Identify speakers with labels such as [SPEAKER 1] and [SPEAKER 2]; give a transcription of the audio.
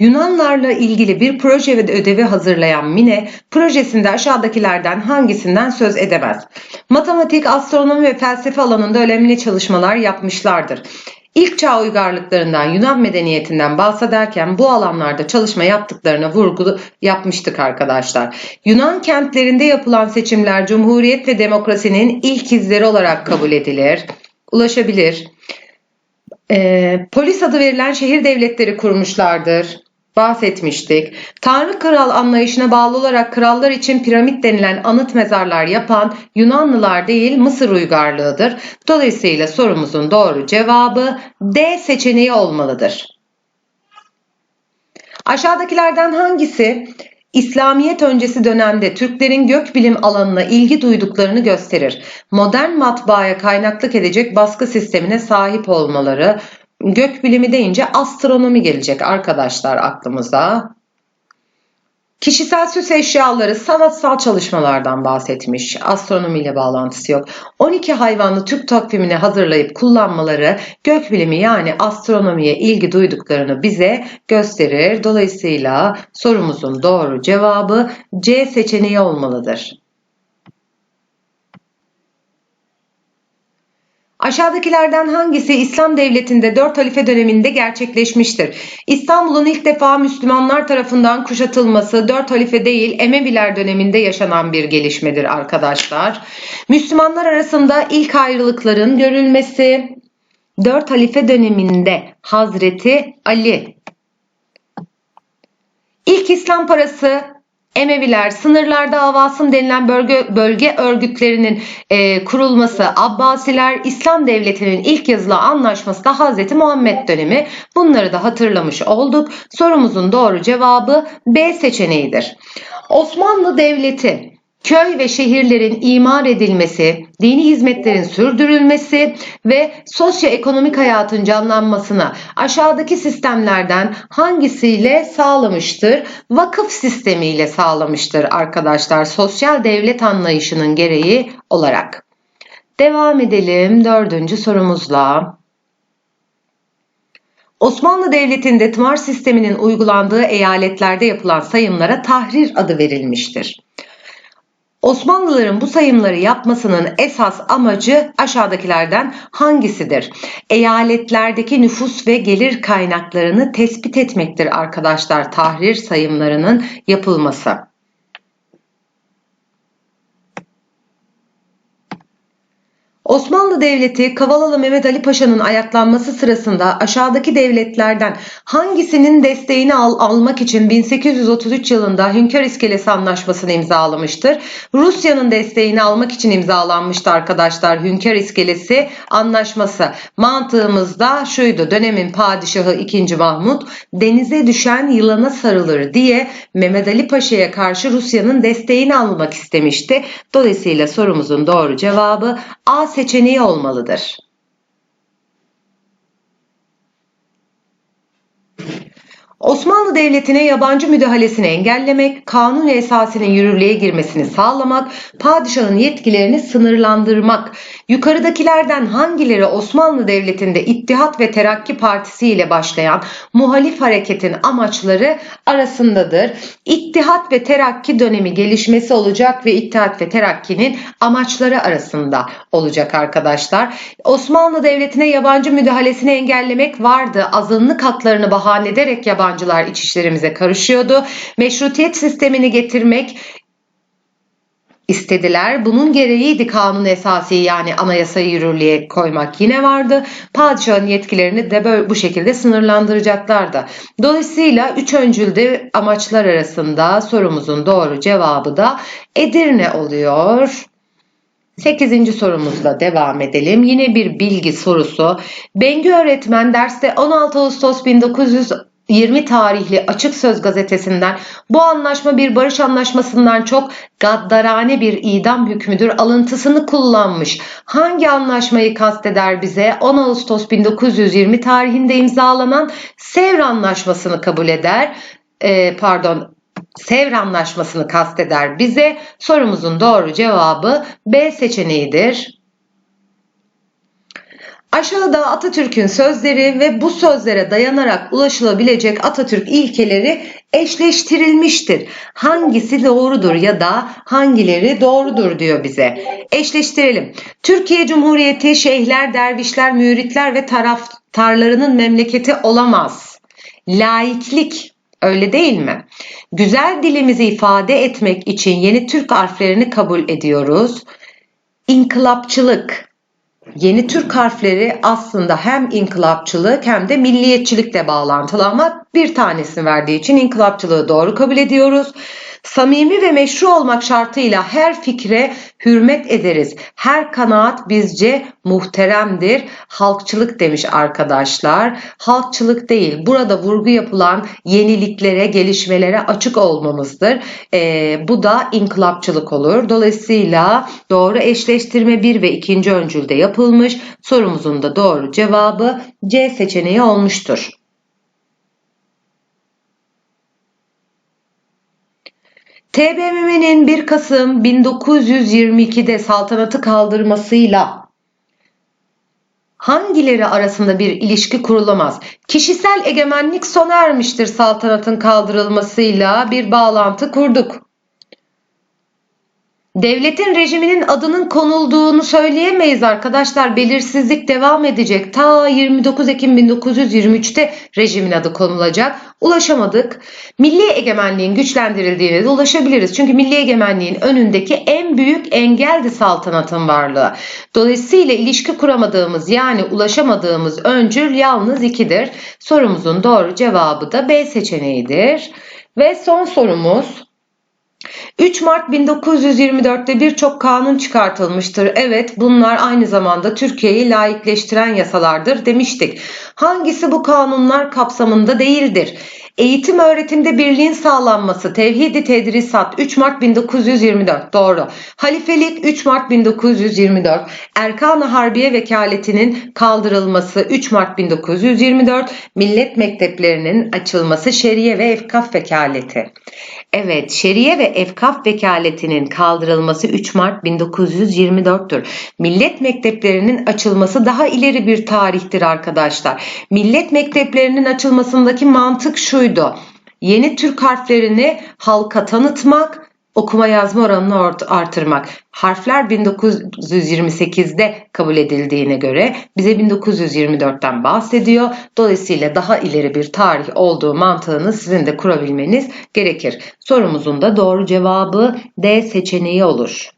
[SPEAKER 1] Yunanlarla ilgili bir proje ve ödevi hazırlayan Mine, projesinde aşağıdakilerden hangisinden söz edemez? Matematik, astronomi ve felsefe alanında önemli çalışmalar yapmışlardır. İlk çağ uygarlıklarından Yunan medeniyetinden bahsederken bu alanlarda çalışma yaptıklarına vurgu yapmıştık arkadaşlar. Yunan kentlerinde yapılan seçimler cumhuriyet ve demokrasinin ilk izleri olarak kabul edilir, ulaşabilir. Ee, polis adı verilen şehir devletleri kurmuşlardır bahsetmiştik. Tanrı kral anlayışına bağlı olarak krallar için piramit denilen anıt mezarlar yapan Yunanlılar değil Mısır uygarlığıdır. Dolayısıyla sorumuzun doğru cevabı D seçeneği olmalıdır. Aşağıdakilerden hangisi İslamiyet öncesi dönemde Türklerin gökbilim alanına ilgi duyduklarını gösterir. Modern matbaaya kaynaklık edecek baskı sistemine sahip olmaları, gökbilimi deyince astronomi gelecek arkadaşlar aklımıza. Kişisel süs eşyaları sanatsal çalışmalardan bahsetmiş. Astronomiyle bağlantısı yok. 12 hayvanlı Türk takvimini hazırlayıp kullanmaları gökbilimi yani astronomiye ilgi duyduklarını bize gösterir. Dolayısıyla sorumuzun doğru cevabı C seçeneği olmalıdır. Aşağıdakilerden hangisi İslam devletinde dört halife döneminde gerçekleşmiştir? İstanbul'un ilk defa Müslümanlar tarafından kuşatılması dört halife değil Emeviler döneminde yaşanan bir gelişmedir arkadaşlar. Müslümanlar arasında ilk ayrılıkların görülmesi dört halife döneminde Hazreti Ali. İlk İslam parası Emeviler, sınırlar davasın denilen bölge, bölge örgütlerinin e, kurulması, Abbasiler, İslam Devleti'nin ilk yazılı anlaşması da Hazreti Muhammed dönemi. Bunları da hatırlamış olduk. Sorumuzun doğru cevabı B seçeneğidir. Osmanlı Devleti köy ve şehirlerin imar edilmesi, dini hizmetlerin sürdürülmesi ve sosyoekonomik hayatın canlanmasına aşağıdaki sistemlerden hangisiyle sağlamıştır? Vakıf sistemiyle sağlamıştır arkadaşlar sosyal devlet anlayışının gereği olarak. Devam edelim dördüncü sorumuzla. Osmanlı Devleti'nde tımar sisteminin uygulandığı eyaletlerde yapılan sayımlara tahrir adı verilmiştir. Osmanlıların bu sayımları yapmasının esas amacı aşağıdakilerden hangisidir? Eyaletlerdeki nüfus ve gelir kaynaklarını tespit etmektir arkadaşlar tahrir sayımlarının yapılması. Osmanlı Devleti Kavalalı Mehmet Ali Paşa'nın ayaklanması sırasında aşağıdaki devletlerden hangisinin desteğini al almak için 1833 yılında Hünkar İskelesi Anlaşması'nı imzalamıştır? Rusya'nın desteğini almak için imzalanmıştı arkadaşlar Hünkar İskelesi Anlaşması. Mantığımızda şuydu dönemin padişahı 2. Mahmut denize düşen yılana sarılır diye Mehmet Ali Paşa'ya karşı Rusya'nın desteğini almak istemişti. Dolayısıyla sorumuzun doğru cevabı A seçeneği olmalıdır. Osmanlı Devleti'ne yabancı müdahalesini engellemek, kanun esasının yürürlüğe girmesini sağlamak, padişahın yetkilerini sınırlandırmak. Yukarıdakilerden hangileri Osmanlı Devleti'nde İttihat ve Terakki Partisi ile başlayan muhalif hareketin amaçları arasındadır? İttihat ve Terakki dönemi gelişmesi olacak ve İttihat ve Terakki'nin amaçları arasında olacak arkadaşlar. Osmanlı Devleti'ne yabancı müdahalesini engellemek vardı. Azınlık haklarını bahane ederek yabancı yabancılar iç işlerimize karışıyordu. Meşrutiyet sistemini getirmek istediler. Bunun gereğiydi kanun esası yani anayasayı yürürlüğe koymak yine vardı. Padişahın yetkilerini de böyle bu şekilde sınırlandıracaklardı. Dolayısıyla üç öncülde amaçlar arasında sorumuzun doğru cevabı da Edirne oluyor. 8. sorumuzla devam edelim. Yine bir bilgi sorusu. Bengü öğretmen derste 16 Ağustos 1900 20 tarihli Açık Söz gazetesinden bu anlaşma bir barış anlaşmasından çok gaddarane bir idam hükmüdür alıntısını kullanmış. Hangi anlaşmayı kasteder bize? 10 Ağustos 1920 tarihinde imzalanan Sevr Anlaşması'nı kabul eder. Ee, pardon Sevr Anlaşması'nı kasteder bize. Sorumuzun doğru cevabı B seçeneğidir. Aşağıda Atatürk'ün sözleri ve bu sözlere dayanarak ulaşılabilecek Atatürk ilkeleri eşleştirilmiştir. Hangisi doğrudur ya da hangileri doğrudur diyor bize. Eşleştirelim. Türkiye Cumhuriyeti şeyhler, dervişler, müritler ve taraftarlarının memleketi olamaz. Laiklik öyle değil mi? Güzel dilimizi ifade etmek için yeni Türk harflerini kabul ediyoruz. İnkılapçılık, Yeni Türk harfleri aslında hem inkılapçılık hem de milliyetçilikle bağlantılı ama bir tanesini verdiği için inkılapçılığı doğru kabul ediyoruz. Samimi ve meşru olmak şartıyla her fikre hürmet ederiz. Her kanaat bizce muhteremdir. Halkçılık demiş arkadaşlar. Halkçılık değil. Burada vurgu yapılan yeniliklere, gelişmelere açık olmamızdır. Ee, bu da inkılapçılık olur. Dolayısıyla doğru eşleştirme 1 ve 2. öncülde yapılmış. Sorumuzun da doğru cevabı C seçeneği olmuştur. TBMM'nin 1 Kasım 1922'de saltanatı kaldırmasıyla hangileri arasında bir ilişki kurulamaz? Kişisel egemenlik sona ermiştir saltanatın kaldırılmasıyla bir bağlantı kurduk. Devletin rejiminin adının konulduğunu söyleyemeyiz arkadaşlar. Belirsizlik devam edecek. Ta 29 Ekim 1923'te rejimin adı konulacak. Ulaşamadık. Milli egemenliğin güçlendirildiğine de ulaşabiliriz. Çünkü milli egemenliğin önündeki en büyük engeldi saltanatın varlığı. Dolayısıyla ilişki kuramadığımız yani ulaşamadığımız öncül yalnız ikidir. Sorumuzun doğru cevabı da B seçeneğidir. Ve son sorumuz 3 Mart 1924'te birçok kanun çıkartılmıştır. Evet bunlar aynı zamanda Türkiye'yi laikleştiren yasalardır demiştik. Hangisi bu kanunlar kapsamında değildir? Eğitim öğretimde birliğin sağlanması, tevhidi tedrisat 3 Mart 1924 doğru. Halifelik 3 Mart 1924, Erkan-ı Harbiye vekaletinin kaldırılması 3 Mart 1924, millet mekteplerinin açılması şeriye ve efkaf vekaleti. Evet, şeriye ve efkaf vekaletinin kaldırılması 3 Mart 1924'tür. Millet mekteplerinin açılması daha ileri bir tarihtir arkadaşlar. Millet mekteplerinin açılmasındaki mantık şuydu. Yeni Türk harflerini halka tanıtmak, okuma yazma oranını artırmak. Harfler 1928'de kabul edildiğine göre bize 1924'ten bahsediyor. Dolayısıyla daha ileri bir tarih olduğu mantığını sizin de kurabilmeniz gerekir. Sorumuzun da doğru cevabı D seçeneği olur.